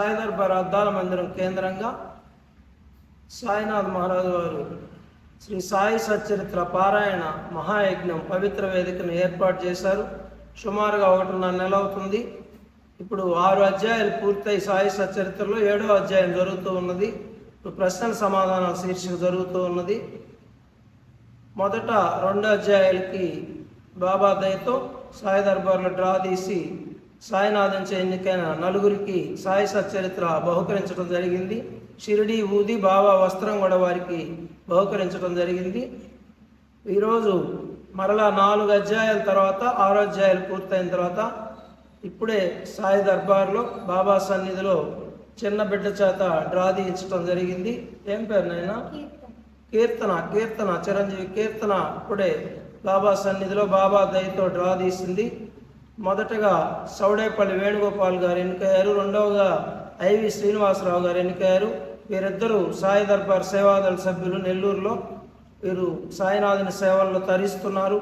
సాయి దర్బార్ మందిరం కేంద్రంగా సాయినాథ్ మహారాజు వారు శ్రీ సాయి సచరిత్ర పారాయణ మహాయజ్ఞం పవిత్ర వేదికను ఏర్పాటు చేశారు. సుమారుగా ఒకటిన్నర నెల అవుతుంది. ఇప్పుడు ఆరు అధ్యాయాలు పూర్తయి సాయి సచరిత్రలో ఏడో అధ్యాయం జరుగుతూ ఉన్నది. ఇప్పుడు ప్రశ్నల సమాధానాల శీర్షిక జరుగుతూ ఉన్నది. మొదట రెండు అధ్యాయాలకి బాబా దయతో సాయి దర్బార్లో డ్రా తీసి సాయినాథంచే ఎన్నికైన నలుగురికి సాయి సచ్చరిత్ర బహుకరించడం జరిగింది. షిరిడి ఊది బాబా వస్త్రం కూడా వారికి బహుకరించడం జరిగింది. ఈరోజు మరలా నాలుగు అధ్యాయాల తర్వాత ఆరో అధ్యాయాలు పూర్తయిన తర్వాత ఇప్పుడే సాయి దర్బార్లో బాబా సన్నిధిలో చిన్న బిడ్డ చేత డ్రా తీయించడం జరిగింది. ఏం పేరు నాయన? కీర్తన కీర్తన చిరంజీవి కీర్తన ఇప్పుడే బాబా సన్నిధిలో బాబా దయతో డ్రా తీసింది. మొదటగా సౌడేపల్లి వేణుగోపాల్ గారు ఎన్నికయ్యారు. రెండవగా ఐవి శ్రీనివాసరావు గారు ఎన్నికయ్యారు. వీరిద్దరూ సాయి దర్బార్ సేవాదళ సభ్యులు నెల్లూరులో. వీరు సాయినాథుని సేవల్లో తరిస్తున్నారు.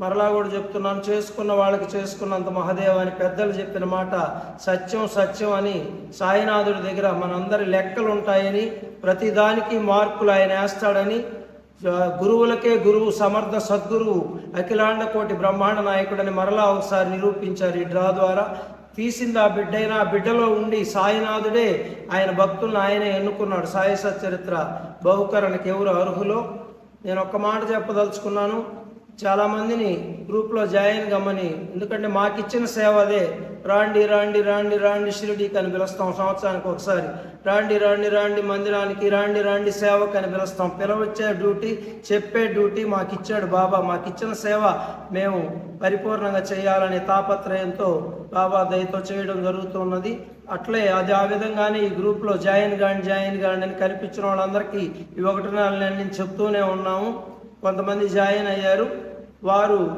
మరలా కూడా చెప్తున్నాను చేసుకున్న వాళ్ళకి చేసుకున్నంత మహదేవ అని పెద్దలు చెప్పిన మాట సత్యం సత్యం అని సాయినాథుడి దగ్గర మనందరి లెక్కలు ఉంటాయని ప్రతిదానికి మార్కులు ఆయన వేస్తాడని గురువులకే గురువు సమర్థ సద్గురువు అఖిలాండ కోటి బ్రహ్మాండ నాయకుడని మరలా ఒకసారి నిరూపించారు ఈ డ్రా ద్వారా. తీసింది ఆ బిడ్డైనా ఆ బిడ్డలో ఉండి సాయినాథుడే ఆయన భక్తులను ఆయనే ఎన్నుకున్నాడు. సాయి సచరిత్ర బహుకరణకి ఎవరు అర్హులో? నేను ఒక్క మాట చెప్పదలుచుకున్నాను. చాలామందిని గ్రూప్లో జాయిన్ కమ్మని ఎందుకంటే మాకు ఇచ్చిన సేవ అదే. రాండి రాండి రాండి రాండి షిరిడీకి అని పిలుస్తాం సంవత్సరానికి ఒకసారి. రాండి రాండి రాండి మందిరానికి రాండి రాండి సేవకు అని పిలుస్తాం. పిలవచ్చే డ్యూటీ చెప్పే డ్యూటీ మాకు ఇచ్చాడు బాబా. మాకు ఇచ్చిన సేవ మేము పరిపూర్ణంగా చేయాలనే తాపత్రయంతో బాబా దయతో చేయడం జరుగుతున్నది. అట్లే అది ఆ విధంగానే ఈ గ్రూప్లో జాయిన్ కాండి జాయిన్ కాండి అని కనిపించిన వాళ్ళందరికీ ఈ ఒకటి నాలుగు చెప్తూనే ఉన్నాము. కొంతమంది జాయిన్ అయ్యారు. వారు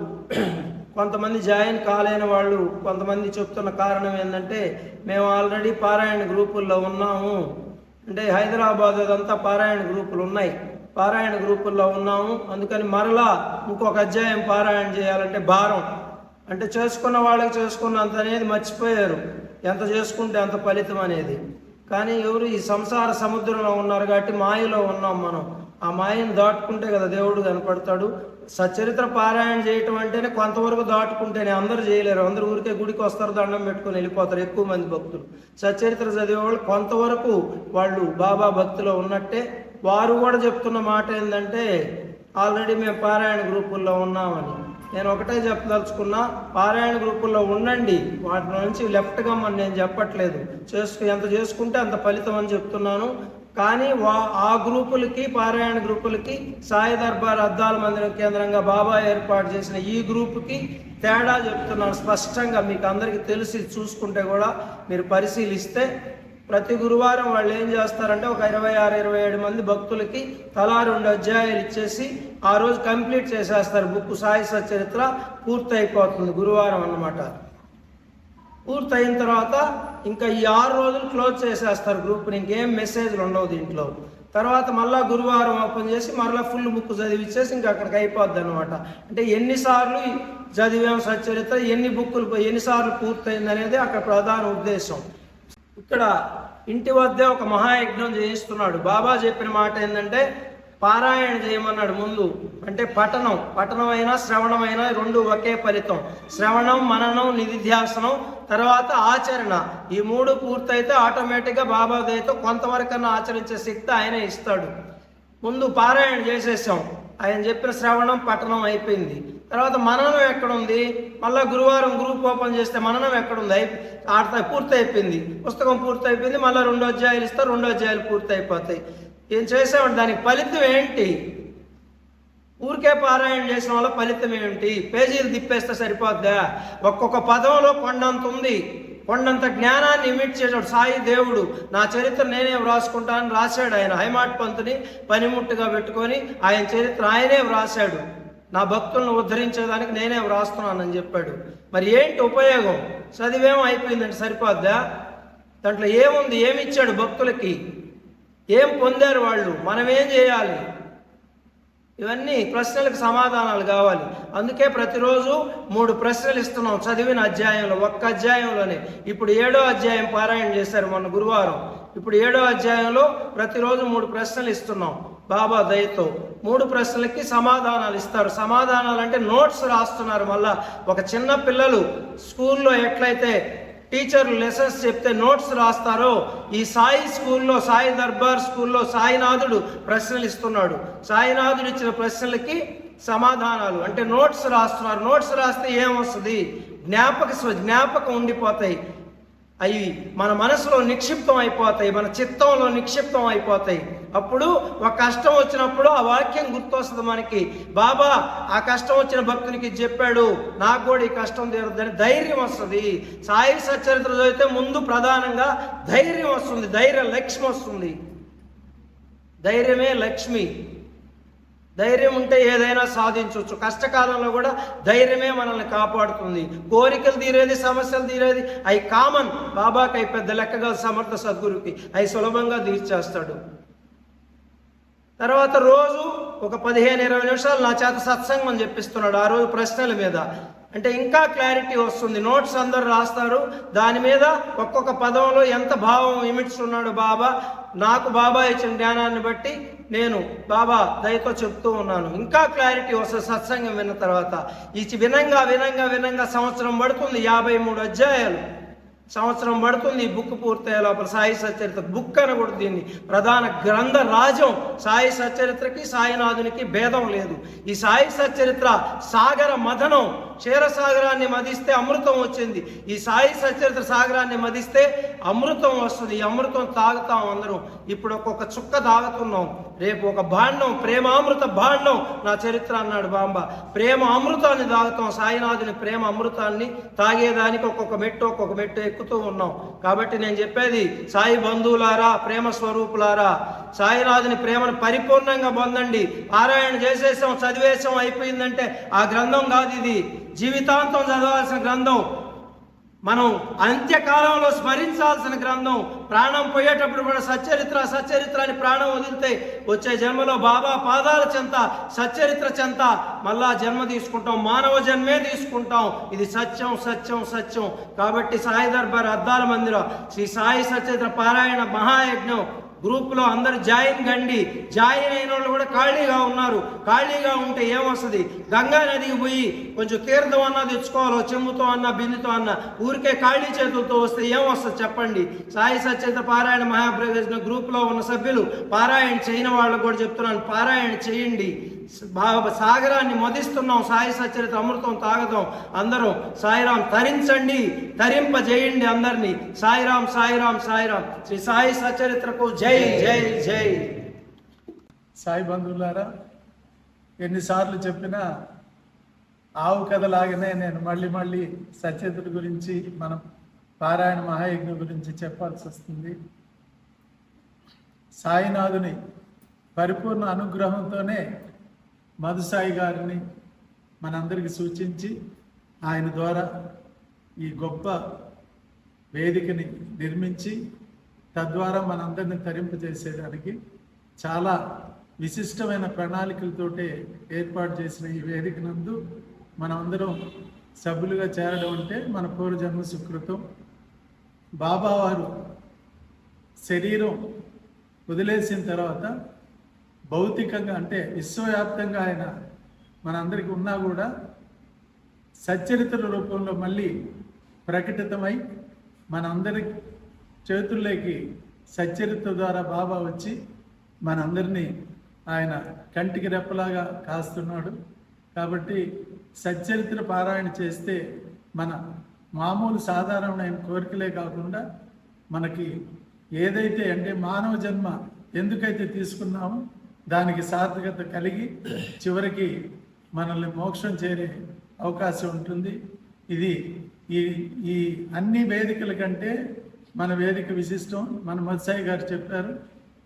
కొంతమంది జాయిన్ కాలేని వాళ్ళు కొంతమంది చెప్తున్న కారణం ఏంటంటే మేము ఆల్రెడీ పారాయణ గ్రూపుల్లో ఉన్నాము. అంటే హైదరాబాద్ అదంతా పారాయణ గ్రూపులు ఉన్నాయి. పారాయణ గ్రూపుల్లో ఉన్నాము. అందుకని మరలా ఇంకొక అధ్యాయం పారాయణ చేయాలంటే భారం. అంటే చేసుకున్న వాళ్ళకి చేసుకున్నంత అనేది మర్చిపోయారు. ఎంత చేసుకుంటే అంత ఫలితం అనేది. కానీ ఎవరు ఈ సంసార సముద్రంలో ఉన్నారు కాబట్టి మాయలో ఉన్నాం మనం. ఆ మాయను దాటుకుంటే కదా దేవుడు కనపడతాడు. సచరిత్ర పారాయణ చేయటం అంటేనే కొంతవరకు దాటుకుంటేనే అందరూ చేయలేరు. అందరూ ఊరికే గుడికి వస్తారు దండం పెట్టుకొని వెళ్ళిపోతారు ఎక్కువ మంది భక్తులు. సచరిత్ర చదివే వాళ్ళు కొంతవరకు వాళ్ళు బాబా భక్తిలో ఉన్నట్టే. వారు కూడా చెప్తున్న మాట ఏంటంటే ఆల్రెడీ మేము పారాయణ గ్రూపుల్లో ఉన్నామని. నేను ఒకటే చెప్పదలుచుకున్నా పారాయణ గ్రూపుల్లో ఉండండి. వాటి నుంచి లెఫ్ట్ గమ్మని నేను చెప్పట్లేదు. చేసుకు ఎంత చేసుకుంటే అంత ఫలితం అని చెప్తున్నాను. కానీ వా ఆ గ్రూపులకి పారాయణ గ్రూపులకి సాయి దర్బార్ అద్దాల మందిరం కేంద్రంగా బాబా ఏర్పాటు చేసిన ఈ గ్రూపుకి తేడా చెప్తున్నాను స్పష్టంగా మీకు అందరికీ తెలిసి చూసుకుంటే కూడా మీరు పరిశీలిస్తే ప్రతి గురువారం వాళ్ళు ఏం చేస్తారంటే ఒక ఇరవై ఆరు ఇరవై ఏడు మంది భక్తులకి తలా రెండు అధ్యాయాలు ఇచ్చేసి ఆ రోజు కంప్లీట్ చేసేస్తారు. బుక్ సాయి సచరిత్ర పూర్తయిపోతుంది గురువారం అన్నమాట. పూర్తయిన తర్వాత ఇంకా ఈ ఆరు రోజులు క్లోజ్ చేసేస్తారు గ్రూప్ని ఇంకేం మెసేజ్లు ఉండవు దీంట్లో. తర్వాత మళ్ళీ గురువారం ఓపెన్ చేసి మరలా ఫుల్ బుక్ చదివిచ్చేసి ఇంకా అక్కడికి అయిపోద్ది అనమాట అంటే ఎన్నిసార్లు చదివాం సచరిత్ర ఎన్ని బుక్కులు ఎన్నిసార్లు పూర్తయింది అనేది అక్కడ ప్రధాన ఉద్దేశం. ఇక్కడ ఇంటి వద్దే ఒక మహాయజ్ఞం చేయిస్తున్నాడు. బాబా చెప్పిన మాట ఏంటంటే పారాయణ చేయమన్నాడు ముందు. అంటే పఠనం. పఠనమైనా శ్రవణమైనా రెండు ఒకే ఫలితం. శ్రవణం మననం నిధిధ్యాసనం తర్వాత ఆచరణ. ఈ మూడు పూర్తయితే ఆటోమేటిక్గా బాబా దయతో కొంతవరకన్నా ఆచరించే శక్తి ఆయన ఇస్తాడు. ముందు పారాయణ చేసేసాం. ఆయన చెప్పిన శ్రవణం పఠనం అయిపోయింది. తర్వాత మననం ఎక్కడుంది? మళ్ళా గురువారం గ్రూప్ ఓపెన్ చేస్తే మననం ఎక్కడుంది? అయి ఆడతా పూర్తి అయిపోయింది పుస్తకం పూర్తి అయిపోయింది మళ్ళీ రెండు అధ్యాయులు ఇస్తే రెండు అధ్యాయులు పూర్తి అయిపోతాయి ఏం చేసామంటే దానికి ఫలితం ఏంటి? ఊరికే పారాయణ చేసిన వల్ల ఫలితం ఏమిటి పేజీలు తిప్పేస్తే సరిపోద్దా? ఒక్కొక్క పదంలో కొండంత ఉంది. కొండంత జ్ఞానాన్ని ఇమిడ్చేటాడు సాయి దేవుడు. నా చరిత్ర నేనే వ్రాసుకుంటానని రాశాడు ఆయన. హైమాట్ పంతుని పనిముట్టుగా పెట్టుకొని ఆయన చరిత్ర ఆయనే వ్రాశాడు. నా భక్తులను ఉద్ధరించేదానికి నేనే వ్రాస్తున్నానని చెప్పాడు. మరి ఏంటి ఉపయోగం? చదివేమో అయిపోయిందంటే సరిపోద్దా? దాంట్లో ఏముంది? ఏమిచ్చాడు భక్తులకి? ఏం పొందారు వాళ్ళు? మనం ఏం చేయాలి? ఇవన్నీ ప్రశ్నలకు సమాధానాలు కావాలి. అందుకే ప్రతిరోజు మూడు ప్రశ్నలు ఇస్తున్నాం చదివిన అధ్యాయంలో ఒక్క అధ్యాయంలోనే. ఇప్పుడు ఏడో అధ్యాయం పారాయణ చేశారు మొన్న గురువారం. ఇప్పుడు ఏడో అధ్యాయంలో ప్రతిరోజు మూడు ప్రశ్నలు ఇస్తున్నాం బాబా దయతో. మూడు ప్రశ్నలకి సమాధానాలు ఇస్తారు. సమాధానాలు అంటే నోట్స్ రాస్తున్నారు మళ్ళా. ఒక చిన్న పిల్లలు స్కూల్లో ఎట్లయితే టీచర్లు లెసన్స్ చెప్తే నోట్స్ రాస్తారో ఈ సాయి స్కూల్లో సాయి దర్బార్ స్కూల్లో సాయినాథుడు ప్రశ్నలు ఇస్తున్నాడు. సాయినాథుడు ఇచ్చిన ప్రశ్నలకి సమాధానాలు. అంటే నోట్స్ రాస్తున్నారు. నోట్స్ రాస్తే ఏమొస్తుంది? జ్ఞాపక స్వ- జ్ఞాపకం ఉండిపోతాయి. అవి మన మనసులో నిక్షిప్తం అయిపోతాయి మన చిత్తంలో నిక్షిప్తం అయిపోతాయి అప్పుడు ఒక కష్టం వచ్చినప్పుడు ఆ వాక్యం గుర్తొస్తుంది మనకి. బాబా ఆ కష్టం వచ్చిన భక్తునికి చెప్పాడు నాకు కూడా ఈ కష్టం తీరద్దని ధైర్యం వస్తుంది. సాయి సచరిత్ర చదివితే ముందు ప్రధానంగా ధైర్యం వస్తుంది ధైర్యం లక్ష్మి వస్తుంది. ధైర్యమే లక్ష్మి. ధైర్యం ఉంటే ఏదైనా సాధించవచ్చు కష్టకాలంలో కూడా ధైర్యమే మనల్ని కాపాడుతుంది. కోరికలు తీరేది సమస్యలు తీరేది అవి కామన్. బాబాకి అవి పెద్ద లెక్కగా సమర్థ సద్గురుకి. అవి సులభంగా తీర్చేస్తాడు. తర్వాత రోజు ఒక పదిహేను ఇరవై నిమిషాలు నా చేత సత్సంగం చెప్పిస్తున్నాడు ఆ రోజు ప్రశ్నల మీద. అంటే ఇంకా క్లారిటీ వస్తుంది. నోట్స్ అందరు రాస్తారు. దాని మీద ఒక్కొక్క పదంలో ఎంత భావం ఇమిట్స్ ఉన్నాడు బాబా? నాకు బాబా ఇచ్చిన జ్ఞానాన్ని బట్టి నేను బాబా దయతో చెప్తూ ఉన్నాను. ఇంకా క్లారిటీ వస్తుంది సత్సంగం విన్న తర్వాత. ఈ వినంగా వినంగా వినంగా సంవత్సరం పడుతుంది. యాభై మూడు అధ్యాయాలు. సంవత్సరం పడుతుంది ఈ బుక్ పూర్తయ్యే లోపల సాయి సచరిత్ర బుక్ అనకూడదు దీన్ని. ప్రధాన గ్రంథ రాజ్యం. సాయి సచరిత్రకి సాయినాథునికి భేదం లేదు. ఈ సాయి సచరిత్ర సాగర మథనం. క్షీరసాగరాన్ని మదిస్తే అమృతం వచ్చింది. ఈ సాయి సచరిత్ర సాగరాన్ని మదిస్తే అమృతం వస్తుంది ఈ అమృతం తాగుతాం అందరం. ఇప్పుడు ఒక్కొక్క చుక్క తాగుతున్నాం రేపు ఒక భాండం ప్రేమామృత భాండం నా చరిత్ర అన్నాడు బాంబ. ప్రేమ అమృతాన్ని తాగుతాం సాయినాథుని ప్రేమ అమృతాన్ని తాగేదానికి ఒక్కొక్క మెట్టు ఒక్కొక్క మెట్టు ఎక్కుతూ ఉన్నాం. కాబట్టి నేను చెప్పేది సాయి బంధువులారా ప్రేమ స్వరూపులారా సాయినాథుని ప్రేమను పరిపూర్ణంగా పొందండి. పారాయణ చేసేసాం చదివేసాం అయిపోయిందంటే ఆ గ్రంథం కాదు ఇది. జీవితాంతం చదవాల్సిన గ్రంథం. మనం అంత్యకాలంలో స్మరించాల్సిన గ్రంథం ప్రాణం పోయేటప్పుడు కూడా సచ్చరిత్ర సచ్చరిత్ర అని ప్రాణం వదిలితే వచ్చే జన్మలో బాబా పాదాల చెంత సచ్చరిత్ర చెంత మళ్ళా జన్మ తీసుకుంటాం మానవ జన్మే తీసుకుంటాం. ఇది సత్యం సత్యం సత్యం. కాబట్టి సాయి దర్బార్ అద్దాల మందిరం శ్రీ సాయి సచ్చరిత్ర పారాయణ మహాయజ్ఞం గ్రూప్లో అందరు జాయిన్ కండి. జాయిన్ అయిన వాళ్ళు కూడా ఖాళీగా ఉన్నారు. ఖాళీగా ఉంటే ఏమొస్తుంది? గంగా నదికి పోయి కొంచెం తీర్థం అన్నా తెచ్చుకోవాలి చెమ్ముతో అన్నా బిందుతో అన్నా ఊరికే ఖాళీ చేతులతో వస్తే ఏమొస్తుంది చెప్పండి? సాయి సచేత పారాయణ మహాప్రయోజన గ్రూప్లో ఉన్న సభ్యులు పారాయణ చేయని వాళ్ళకు కూడా చెప్తున్నాను పారాయణ చేయండి. సాగరాన్ని మదిస్తున్నాం సాయి సచరిత అమృతం తాగదాం. అందరం సాయిరాం తరించండి తరింపజేయండి అందరినీ. సాయిరాం సాయిరాం సాయిరాం శ్రీ సాయి సచరిత్రకు జై జై జై. సాయి బంధువులారా ఎన్నిసార్లు చెప్పినా ఆవు కథలాగానే నేను మళ్ళీ మళ్ళీ సచేతుడి గురించి మనం పారాయణ మహాయజ్ఞ గురించి చెప్పాల్సి వస్తుంది. సాయినాథుని పరిపూర్ణ అనుగ్రహంతోనే మధుసాయి గారిని మనందరికి సూచించి ఆయన ద్వారా ఈ గొప్ప వేదికని నిర్మించి తద్వారా మనందరిని తరింపజేసేదానికి చాలా విశిష్టమైన ప్రణాళికలతోటే ఏర్పాటు చేసిన ఈ వేదిక నందు మనమందరం సభ్యులుగా చేరడం అంటే మన పూర్వజన్మ సుకృతం. బాబావారు శరీరం వదిలేసిన తర్వాత భౌతికంగా అంటే విశ్వవ్యాప్తంగా ఆయన మనందరికీ ఉన్నా కూడా సచ్చరిత్ర రూపంలో మళ్ళీ ప్రకటితమై మనందరి చేతుల్లోకి సచ్చరిత్ర ద్వారా బాబా వచ్చి మనందరినీ ఆయన కంటికి రెప్పలాగా కాస్తున్నాడు. కాబట్టి సచ్చరిత్ర పారాయణ చేస్తే మన మామూలు సాధారణమైన కోరికలే కాకుండా మనకి ఏదైతే అంటే మానవ జన్మ ఎందుకైతే తీసుకున్నామో దానికి సార్థకత కలిగి చివరికి మనల్ని మోక్షం చేరే అవకాశం ఉంటుంది. ఇది ఈ ఈ అన్ని వేదికల కంటే మన వేదిక విశిష్టం. మన మత్సాయి గారు చెప్పారు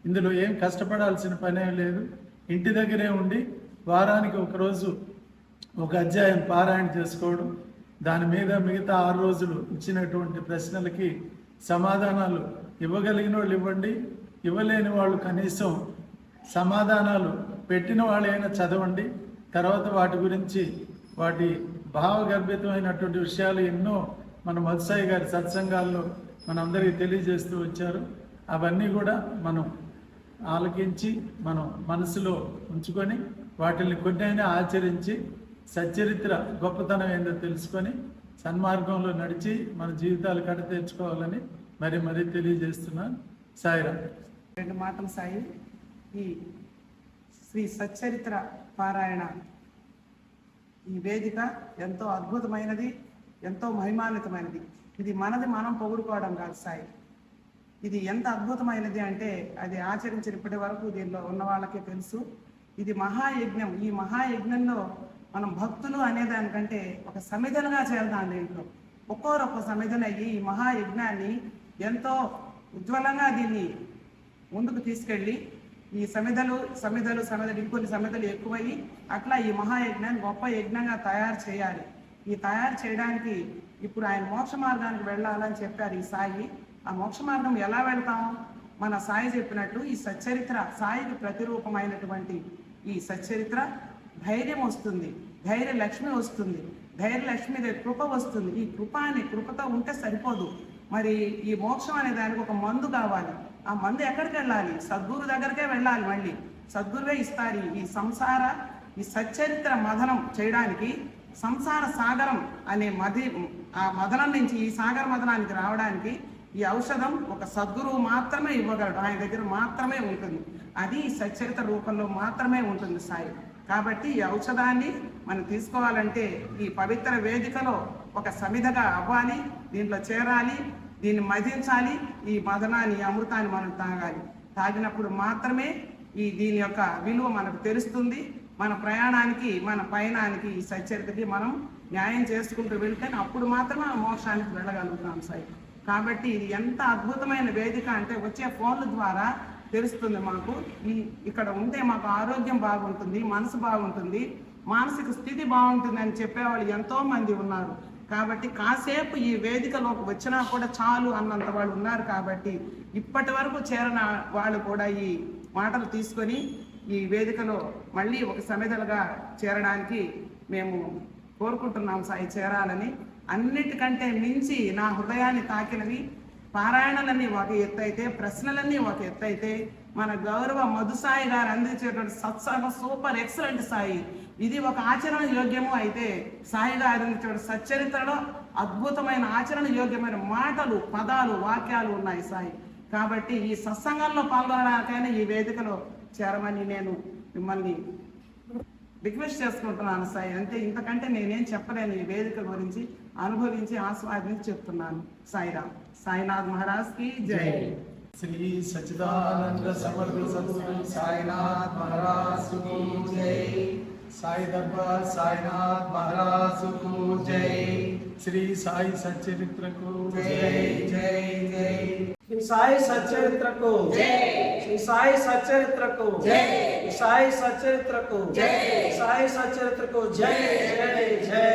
ఇందులో ఏం కష్టపడాల్సిన పనే లేదు. ఇంటి దగ్గరే ఉండి వారానికి ఒకరోజు ఒక అధ్యాయం పారాయణ చేసుకోవడం దాని మీద మిగతా ఆరు రోజులు ఇచ్చినటువంటి ప్రశ్నలకి సమాధానాలు ఇవ్వగలిగిన వాళ్ళు ఇవ్వండి. ఇవ్వలేని వాళ్ళు కనీసం సమాధానాలు పెట్టిన వాళ్ళైనా చదవండి. తర్వాత వాటి గురించి వాటి భావగర్భితమైనటువంటి విషయాలు ఎన్నో మన మధుసాయి గారి సత్సంగాల్లో మనందరికీ తెలియజేస్తూ వచ్చారు. అవన్నీ కూడా మనం ఆలకించి మనం మనసులో ఉంచుకొని వాటిని కొన్నైనా ఆచరించి సచ్చరిత్ర గొప్పతనం ఏందో తెలుసుకొని సన్మార్గంలో నడిచి మన జీవితాలు కడ తెచ్చుకోవాలని మరి మరీ తెలియజేస్తున్నాను. సాయిరా రెండు మాటలు సాయి. ఈ శ్రీ సచ్చరిత్ర పారాయణ. ఈ వేదిక ఎంతో అద్భుతమైనది ఎంతో మహిమాన్వితమైనది. ఇది మనది మనం పొగుడుకోవడం కాదు సాయి. ఇది ఎంత అద్భుతమైనది అంటే అది ఆచరించిన ఇప్పటి వరకు దీనిలో ఉన్న వాళ్ళకే తెలుసు. ఇది మహాయజ్ఞం. ఈ మహాయజ్ఞంలో మనం భక్తులు అనేదానికంటే ఒక సమిధలుగా చేరదాం దీంట్లో. ఒక్కోరొక్క ఒక్కో అయ్యి ఈ మహాయజ్ఞాన్ని ఎంతో ఉజ్వలంగా దీన్ని ముందుకు తీసుకెళ్ళి ఈ సమిధలు సమిధలు సమిధలు ఇంకొన్ని సమిధలు ఎక్కువయ్యి అట్లా ఈ మహాయజ్ఞాన్ని గొప్ప యజ్ఞంగా తయారు చేయాలి. ఈ తయారు చేయడానికి ఇప్పుడు ఆయన మోక్ష మార్గానికి వెళ్ళాలని చెప్పారు ఈ సాయి. ఆ మోక్ష మార్గం ఎలా వెళ్తాం? మన సాయి చెప్పినట్టు ఈ సచ్చరిత్ర సాయికి ప్రతిరూపమైనటువంటి ఈ సచ్చరిత్ర ధైర్యం వస్తుంది ధైర్య లక్ష్మి వస్తుంది ధైర్య లక్ష్మి దగ్గర కృప వస్తుంది. ఈ కృప అనే కృపతో ఉంటే సరిపోదు. మరి ఈ మోక్షం అనే దానికి ఒక మందు కావాలి. ఆ మందు ఎక్కడికి వెళ్ళాలి? సద్గురు దగ్గరికే వెళ్ళాలి మళ్ళీ. సద్గురువే ఇస్తారు ఈ సంసార ఈ సచ్చరిత్ర మదనం చేయడానికి. సంసార సాగరం అనే మది ఆ మదనం నుంచి ఈ సాగర మదనానికి రావడానికి ఈ ఔషధం ఒక సద్గురువు మాత్రమే ఇవ్వగలడు. ఆయన దగ్గర మాత్రమే ఉంటుంది. అది ఈ సచ్చరిత రూపంలో మాత్రమే ఉంటుంది సాయి. కాబట్టి ఈ ఔషధాన్ని మనం తీసుకోవాలంటే ఈ పవిత్ర వేదికలో ఒక సమిధగా అవ్వాలి దీంట్లో చేరాలి దీన్ని మదించాలి ఈ మదనాన్ని అమృతాన్ని మనం తాగాలి. తాగినప్పుడు మాత్రమే ఈ దీని యొక్క విలువ మనకు తెలుస్తుంది. మన ప్రయాణానికి మన పయనానికి ఈ సచ్చరితకి మనం న్యాయం చేసుకుంటూ వెళ్తే అప్పుడు మాత్రమే మోక్షానికి వెళ్ళగలుగుతాం సాయి. కాబట్టి ఇది ఎంత అద్భుతమైన వేదిక అంటే వచ్చే ఫోన్ల ద్వారా తెలుస్తుంది మాకు. ఈ ఇక్కడ ఉంటే మాకు ఆరోగ్యం బాగుంటుంది మనసు బాగుంటుంది మానసిక స్థితి బాగుంటుంది అని చెప్పేవాళ్ళు ఎంతో మంది ఉన్నారు. కాబట్టి కాసేపు ఈ వేదికలోకి వచ్చినా కూడా చాలు అన్నంత వాళ్ళు ఉన్నారు కాబట్టి ఇప్పటి వరకు చేరిన వాళ్ళు కూడా ఈ మాటలు తీసుకొని ఈ వేదికలో మళ్ళీ ఒక సమిధలుగా చేరడానికి మేము కోరుకుంటున్నాం సాయి చేరాలని. అన్నిటికంటే మించి నా హృదయాన్ని తాకినవి పారాయణలన్నీ ఒక ఎత్తు అయితే ప్రశ్నలన్నీ ఒక ఎత్తు అయితే మన గౌరవ మధుసాయి గారు అందించేటువంటి సత్సంగ సూపర్ ఎక్సలెంట్ సాయి ఇది ఒక ఆచరణ యోగ్యము అయితే సాయిగా గారు సచ్చరిత్రలో అద్భుతమైన ఆచరణ యోగ్యమైన మాటలు పదాలు వాక్యాలు ఉన్నాయి సాయి. కాబట్టి ఈ సత్సంగంలో పాల్గొనడానికైనా ఈ వేదికలో చేరమని నేను మిమ్మల్ని రిక్వెస్ట్ చేసుకుంటున్నాను సాయి. అంటే ఇంతకంటే నేనేం చెప్పలేను ఈ వేదిక గురించి అనుభవించి ఆస్వాదించి చెప్తున్నాను. సాయిరామ్. సాయినాథ్ మహారాజ్కి జై. శ్రీ సచిదానంద సమర్థ సద్గురు సాయినాథ్ మహారాజ్ జై. సాయి దర్బార్ సాయినాథ్ మహారాజ్కు జై శ్రీ సాయి సచరిత్రకు జై జై జై శ్రీ సాయి సచ్చరిత్రకు శ్రీ సాయి సచ్చరిత్రకు శ్రీ సాయి సచ్చరిత్రకు సాయి సచ్చరిత్రకు జై జై జై